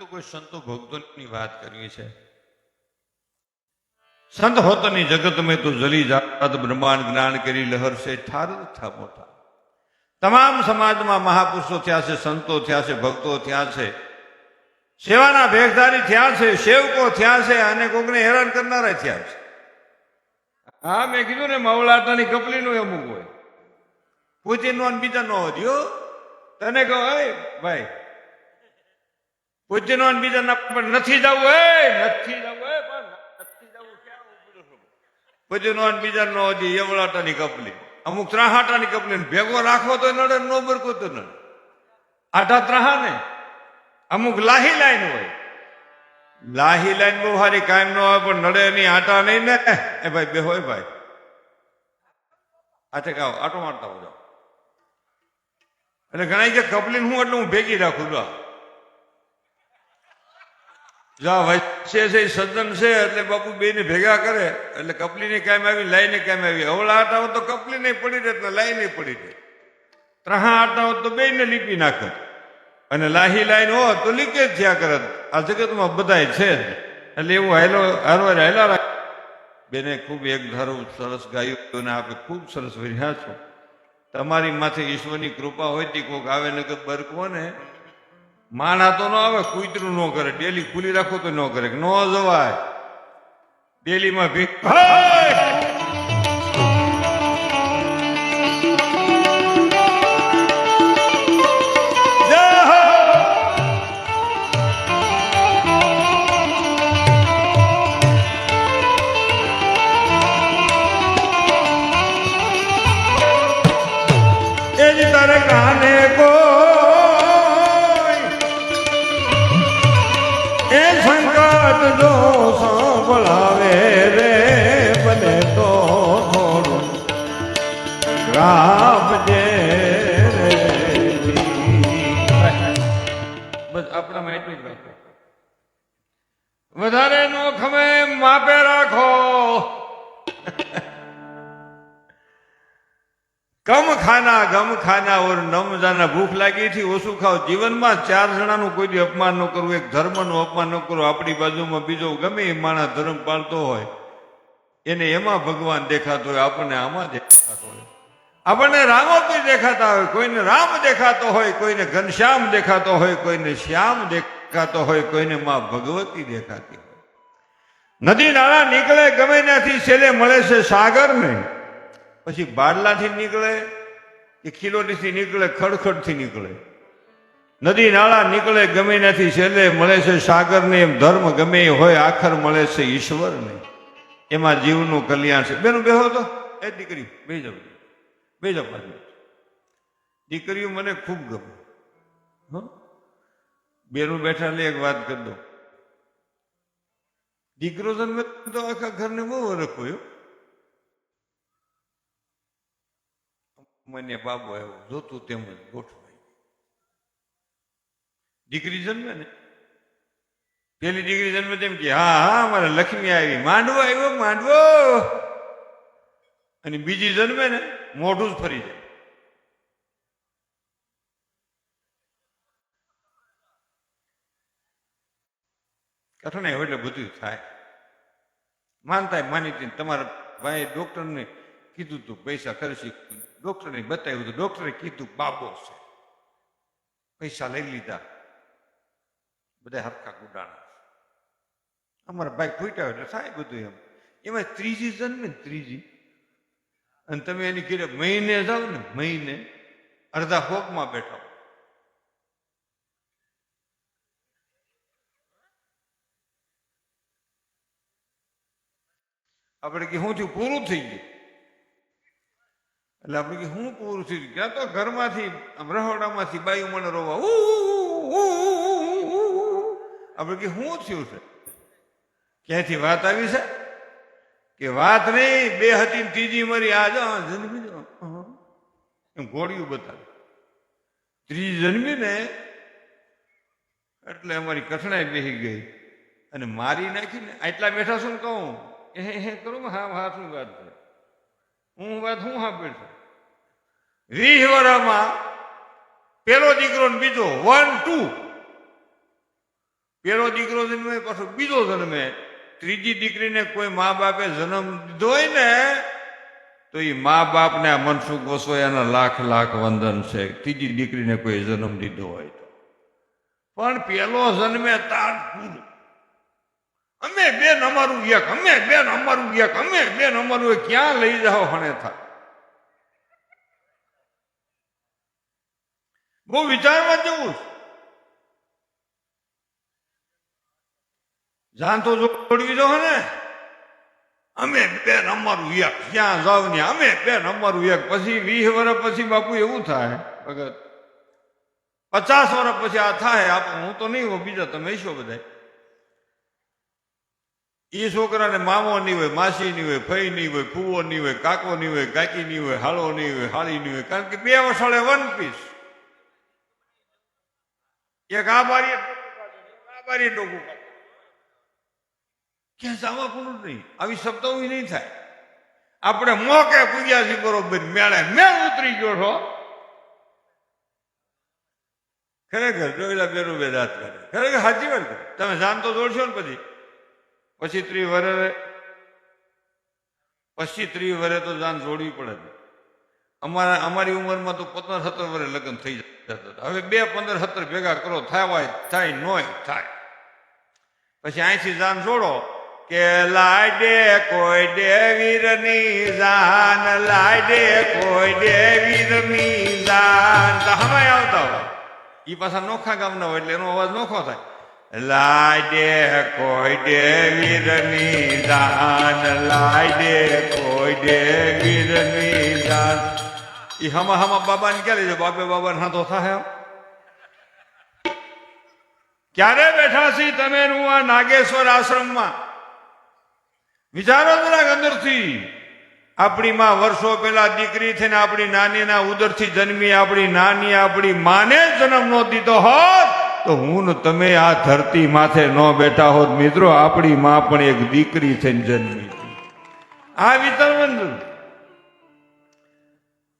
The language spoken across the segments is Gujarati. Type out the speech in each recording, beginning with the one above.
તો કોઈ સંતો ભક્તોની વાત કરવી છે. સંત હોતની જગત મેં તો જલી જાત બ્રહ્માંડ જ્ઞાન કરી લહર છે ઠાર થા મોટા. તમામ સમાજમાં મહાપુરુષો થયા છે સંતો થયા છે ભક્તો થયા છે. સેવાના ભેખધારી થયા છે સેવકો થયા છે અને કોકને હેરાન કરનારા થયા છે. હા મેં કીધું ને મવલાટાની કપલીનું અમુક હોય. પૂછીનો નો બીજા નો હોય તને કહો ભાઈ અને બીજા પણ નથી જવું, એ નથી જવું, એ પણ નથી જવું. ક્યાં ઉભું બીજાનો હજી અને બીજા નો વધી એવલાટાની કપલી. અમુક ત્રાહાટાની કપલી ભેગો રાખો તો નડે નો બરકો તો નડે. આઠા ત્રાહા ને અમુક લાહી લાઈન હોય. લાહી લાઈન બહુ સારી કાયમ ન હોય, પણ નડે નહીં આટા નહીં ને. એ ભાઈ બે હોય ભાઈ. આઠે કાવ આટો મારતા હોય એટલે ઘણા કે કપલી હું એટલે હું ભેગી રાખું, જા. જા વચ્ચે છે સદન છે, એટલે બાપુ બે ને ભેગા કરે. એટલે કપલીને કાયમ આવી, લાઈને કાયમ આવી. હવળા આટા હોત તો કપલી નહીં પડી રહે એટલે લાઈ નહીં પડી રહે ત્રહા આટા હોત તો બે ને લીપી નાખે અને લાહી લાઈન હોત તો લીકેજ થયા કરત. આ જગતમાં બધાય છે એટલે એવું હાલો, હારવાર હાલા રાખ. બેને ખૂબ એક ધારું સરસ ગાયું અને આપે ખૂબ સરસ વિર્યા છો. તમારી માથે ઈશ્વરની કૃપા હોય તી કોઈક આવે ને કે બરકવો ને. માણા તો ન આવે, કૂતરું ન કરે. ડેલી ખુલી રાખો તો ન કરે. ન જવાય. ડેલીમાં ભીખ આપણામાં એટલું જ રાખો. વધારે નો ખમે, માપે રાખો. કમ ખાના, ગમ ખાના, ઓર નમ જાના. ભૂખ લાગી થી ઓછું ખાવ જીવનમાં ચાર જણાનું કોઈ દી અપમાન ન કરવું. એક ધર્મનું અપમાન ન કરવું. આપણી બાજુમાં બીજો ગમે એ માણસ ધર્મ પાળતો હોય, એને એમાં ભગવાન દેખાતો હોય, આપણને આમાં દેખાતો હોય. આપણને રામોપી દેખાતા હોય, કોઈને રામ દેખાતો હોય, કોઈને ઘનશ્યામ દેખાતો હોય, કોઈને શ્યામ દેખાતો હોય, કોઈને માં ભગવતી દેખાતી હોય. નદી નાળા નીકળે, ગમે ત્યાંથી છેલ્લે મળે છે સાગર ને, પછી બારલાથી નીકળે કે ખીલોડીથી નીકળે, ખડખડથી નીકળે. નદી નાળા નીકળે, ગમે ત્યાંથી છેલ્લે મળે છે સાગરને એમ ધર્મ ગમે હોય, આખર મળે છે ઈશ્વરને એમાં જીવનું કલ્યાણ છે. બેનું બેહો તો, એ દીકરી બે જાવ બે જાવ પાછું દીકરીઓ મને ખૂબ ગમે. હો? બેનું બેઠા લે, એક વાત કરી દો દીકરો જન્મે તો આખા ઘરને બહુ ઓળખો. મને બાબો આવ્યો, જોતું તેમ જ ગોઠવાય દીકરી જન્મે ને, પેલી દીકરી જન્મે તેમ કે, હા હા, મારે લક્ષ્મી આવી. માંડવો આવ્યો, માંડવો. અને બીજી જન્મે ને મોઢું જ ફરી જાય. કઠણાઈ હોય એટલે બધું થાય. માનતા માની હતી તમારા ભાઈ ડોક્ટરને કીધું તું, પૈસા ખર્ચી. ડોક્ટરને બતાવ્યું તો, ડોક્ટરે કીધું, બાબો છે. પૈસા લઈ લીધા. બધા હરખા ગુડાણા. અમારા ભાઈ ફૂટ્યા એટલે થાય બધું એમ. એમાં ત્રીજી જન્મે ત્રીજી. અને તમે એની ઘીરે મહિને જાઓ ને, મહિને અડધા હોકમાં બેઠા આપણે કે હું થયું? પૂરું થઈ ગયું. એટલે આપણે કે હું પૂરું થઈ ગયું? ક્યાં તો ઘરમાંથી, આમ રહોડામાંથી બાયુ મને રોવા. આપણે કે શું થયું છે? ક્યાંથી વાત આવી છે? કે વાત નહીં, બે હતી ત્રીજી મરી આ જો જન્મી જો. એમ ઘોડિયું બતાવે. ત્રીજી જન્મી ને એટલે અમારી કઠણાઈ બેસી ગઈ. અને મારી નાખીને આટલા બેઠા શું કહું. એ હે કરું હા હા શું વાત છે. હું વાત હું હા છું? વીસ વર્ષમાં પેલો દીકરો ને બીજો, વન, ટુ. પેલો દીકરો જન્મે, પાછો બીજો જન્મે. ત્રીજી દીકરીને કોઈ મા બાપે જન્મ દીધો હોય ને, તો એ મા બાપને આ મનસુખ ગોસોયાના લાખ લાખ વંદન છે. ત્રીજી દીકરીને કોઈ જન્મ દીધો હોય તો. પણ પેલો જન્મે તાર પૂરું અમે બેન અમારું એક, અમે બેન અમારું એક, અમે બેન અમારું ક્યાં લઈ જાઓ હણે થા બહુ વિચારવા જેવું છે. જાન તો જોડવી દો ને? અમે બેન અમારું એક ક્યાં જાવ ને અમે બેન અમારું એક પછી વીસ વર્ષ પછી બાપુ એવું થાય, ભગત. પચાસ વર્ષ પછી આ થાય, આપ, હું તો નહીં હોઉં, બીજા તમે છો બધા એ છોકરાને મામો નહીં હોય, માસી નહીં હોય ફઈ નહીં હોય ફૂવો નહીં હોય, કાકો નહીં હોય, કાકી નહીં હોય હાળો નહીં હોય, હાળી નહીં હોય, કારણ કે બે વસાળે વન પીસ એક આ બારીએ આ બારીએ ડોકું. ક્યાં જવા પૂરું નહીં? આવી શબ્દો નહીં થાય. આપણે મોકે પૂગ્યા છે બરોબર, મેળે મેળ ઉતરી ગયો છો. ખરેખર જોયેલા બેરું વેદાત કરે. ખરેખર સાચી વાત કરે તમે જાન તો જોડશો ને પછી. પછી ત્રી વરે પછી ત્રી વરે તો જાન જોડવી પડે અમારા, અમારી ઉંમરમાં તો પંદર, સત્તર વરે લગ્ન થઈ જતા. હવે બે પંદર, સત્તર ભેગા કરો, થાય થાય, નોય, થાય. પછી અહીંથી જાન જોડો કે લાડે કોઈ દેવીરની જાન લાડે કોઈ દેવીરની જાન. હમે આવતા હોય. એ પાછા નોખા ગામના હોય એટલે એનો અવાજ નોખો થાય. લાડે કોઈ દેવીરની જાન લાડે કોઈ દેવીરની જાન. એ હમા હમા બાબાને ક્યાં લેજો બાપે બાબા હાથો થાય ક્યારે બેઠા છી તમે હું આ નાગેશ્વર આશ્રમમાં? વિચારો જરાક અંદરથી આપણી માં વર્ષો પહેલા દીકરી થઈને આપણી નાનીના ઉદરથી જન્મી, આપણી નાની, આપણી માને જન્મ નો દીધો હોત, તો હું તમે આ ધરતી માથે ન બેઠા હોત. મિત્રો, આપણી માં પણ એક દીકરી થઈને જન્મી. આ વિતરવન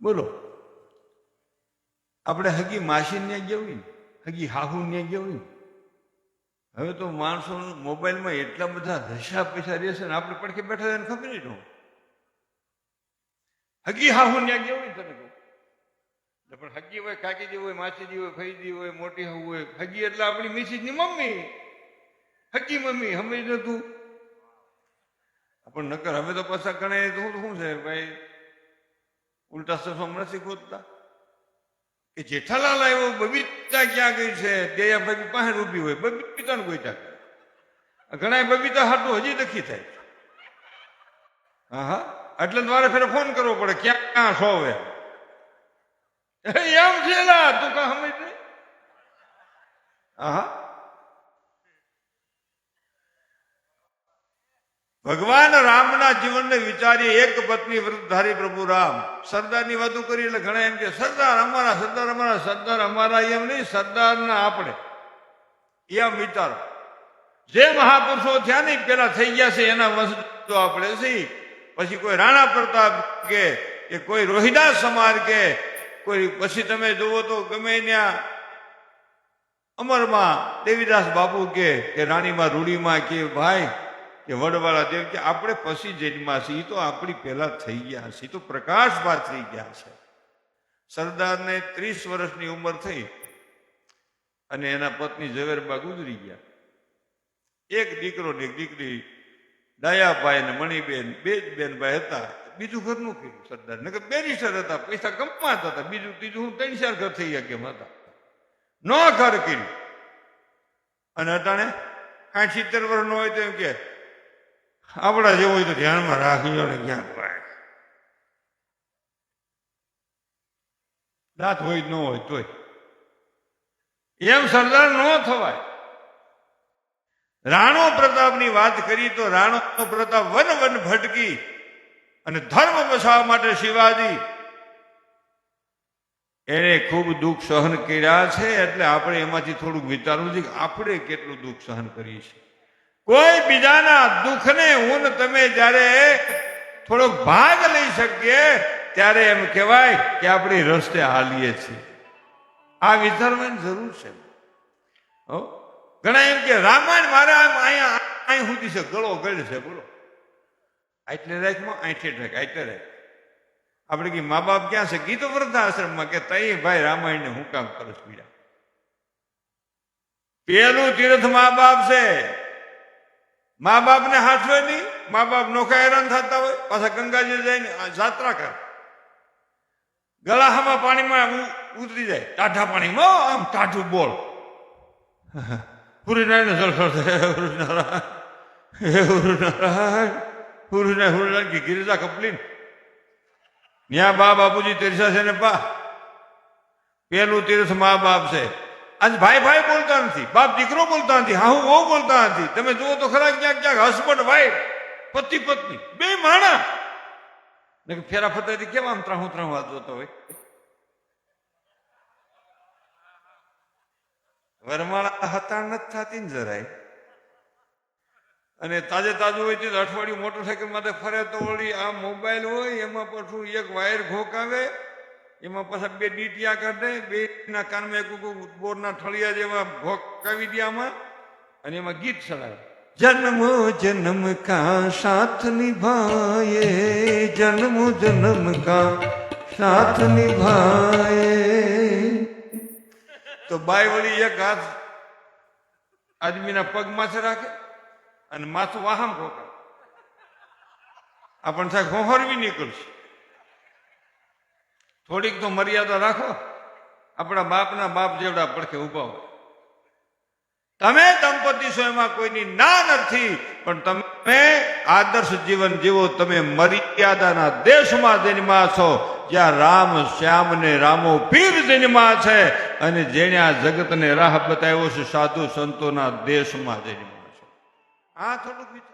બોલો. આપણે હગી માસી ને? ગયું હગી હાહુ ને? ગયું હવે તો માણસો મોબાઈલમાં એટલા બધા રશા પૈસા રહેશે ને આપણે પડખે બેઠા એને ખબર ન હગી હાહુ હું ત્યાં ને તને કહું? પણ હગી હોય, કાકીજી હોય, માસીજી હોય, ફઈજી હોય, મોટી હાહુ હોય, હગી એટલે આપણી મિસિસની મમ્મી. હગી મમ્મી સમજ તું પણ નકર હવે તો પાછા ગણાય તો શું છે ભાઈ? ઉલટા સસો નથી ખોદતા? કે જેઠાલાલ આવ્યો બબીતા ક્યાં ગઈ છે? દયા ભાઈ પાસે ઊભી હોય. બબીતાને ચાક ઘણા બબીતા હાટું હજી દખી થાય. હા હા એટલે તમારે ફેર ફોન કરવો પડે, ક્યાં ક્યાં છો હવે? એમ છે તું કા સમજ નહીં હા હા ભગવાન રામના જીવનને વિચારી એક પત્ની વ્રતધારી પ્રભુ રામ. સરદારની વાતો કરી એટલે ઘણા એમ કે, સરદાર અમારા સરદાર અમારા સરદાર અમારા. એમ નહીં, સરદારના આપણે. એમ વિચારો. જે મહાપુરુષો થયા નહીં પેલા થઈ ગયા છે, એના વંશ આપણે છીએ. પછી કોઈ રાણા પ્રતાપ કે કે કોઈ રોહિદાસ સમાજ કે, કોઈ પછી તમે જુઓ તો ગમે ત્યાં અમરમાં દેવીદાસ બાપુ કે રાણીમાં રૂડીમાં કે, ભાઈ કે વડવાળા દેવ કે આપણે પછી જન્મા છીએ તો આપણી પહેલા થઈ ગયા છે તો પ્રકાશભાર થઈ ગયા છે. સરદારને ત્રીસ વર્ષની ઉંમર થઈ અને એના પત્ની ઝવેરબા ગુજરી ગયા. એક દીકરો ને એક દીકરી, દયાભાઈ ને મણિબેન, બે જ બેનભાઈ હતા. બીજું ઘરનું કર્યું સરદાર. ને બેરિસ્ટર હતા, પૈસા કમાતા હતા. બીજું, ત્રીજું હું ત્રણ ચાર ઘર થઈ ગયા હતા. નો ઘર કર્યું. અને અટાણે સાઠ સિત્તેર વર્ષ નો હોય તો એમ કે આપણા જેવું હોય તો ધ્યાનમાં રાખજો ને ક્યાંક ભાઈ દાંત હોય ન હોય તોય. એમ સરદાર ન થવાય. રાણો પ્રતાપની વાત કરી તો રાણો પ્રતાપ વન વન ભટકી અને ધર્મ બસાવવા માટે શિવાજી એને ખૂબ દુઃખ સહન કર્યા છે એટલે આપણે એમાંથી થોડુંક વિચારવું છે કે આપણે કેટલું દુઃખ સહન કરીએ છીએ. કોઈ બીજાના દુઃખને હું તમે જ્યારે થોડોક ભાગ લઈ શકીએ, ત્યારે એમ કહેવાય કે આપણે રસ્તે હાલીએ છીએ. આ વિચારવાની જરૂર છે. ઘણા એમ કે, રામાયણ મારે આમ અહીંયા અહીં સુધી છે. ગળો ગળ છે, બોલો. આટલે રાખમાં આઠે રાખ આટલે રાખ આપણે કે મા બાપ ક્યાં છે? ગીતો વૃદ્ધાશ્રમમાં કે, તઈ ભાઈ રામાયણને હું કામ કરું છું પેલું તીર્થ મા બાપ છે. મા બાપને હાથવે નહીં મા બાપ નોખા હેરાન થતા હોય પાછા ગંગાજી જઈને જાત્રા કરે ગળામાં પાણીમાં ઉતરી જાય ટાઢા પાણીમાં આમ ટાઢું બોલ પૂરીનારાયણ સરસ હે ગુરુનારાયણ ગુરુનારાયણ ગુરુનારાયણ કે ગિરિજા કપલીન ન્યા બા બાપુજી તીર્થા છે ને પા પેલું તીર્થ મા બાપ છે આજ ભાઈ ભાઈ બોલતા નથી, બાપ દીકરો બોલતા નથી હા હું બહુ બોલતા નથી. તમે જુઓ તો ખરા ક્યાંક ક્યાંક હસબન્ડ વાઈફ, પતિ પત્ની, બે માણા. ને ફેરા ફતાથી કેમ આમ ત્રાહું ત્રાહું વાત જોતો હોય? વરમાળા હતા નથી થતી ને જરાય. અને તાજે તાજું હોય તો અઠવાડિયું મોટરસાયકલ માટે ફરે તો વળી આ મોબાઈલ હોય, એમાં પાછું એક વાયર ઘોકાવે એમાં પાછા બે ડીટિયા કાઢે બે ના કાનમાં એક બોરના ઠળિયા જેવા ભોકાવી દે આમાં અને એમાં ગીત ચડાવે જન્મો જન્મ કા સાથ નિભાયે જન્મો જન્મ કા સાથ નિભાએ તો બાય વળી એક હાથ આદમીના પગ માથે રાખે અને માથું વાહમ ખોકે આપણ થાય ખોહરવી નીકળશે. થોડીક તો મર્યાદા રાખો. આપણા બાપના બાપ જેવડા પડખે ઊભા હોય. તમે દંપતી છો, એમાં કોઈની ના નથી. પણ તમે આદર્શ જીવન જીવો, તમે મર્યાદાના દેશમાં જન્મા છો. જ્યાં રામ શ્યામ ને રામો પીર જન્મા છે અને જેણે આ જગતને રાહ બતાવ્યો છે, સાધુ સંતોના દેશમાં જન્મા છો. આ થોડુંક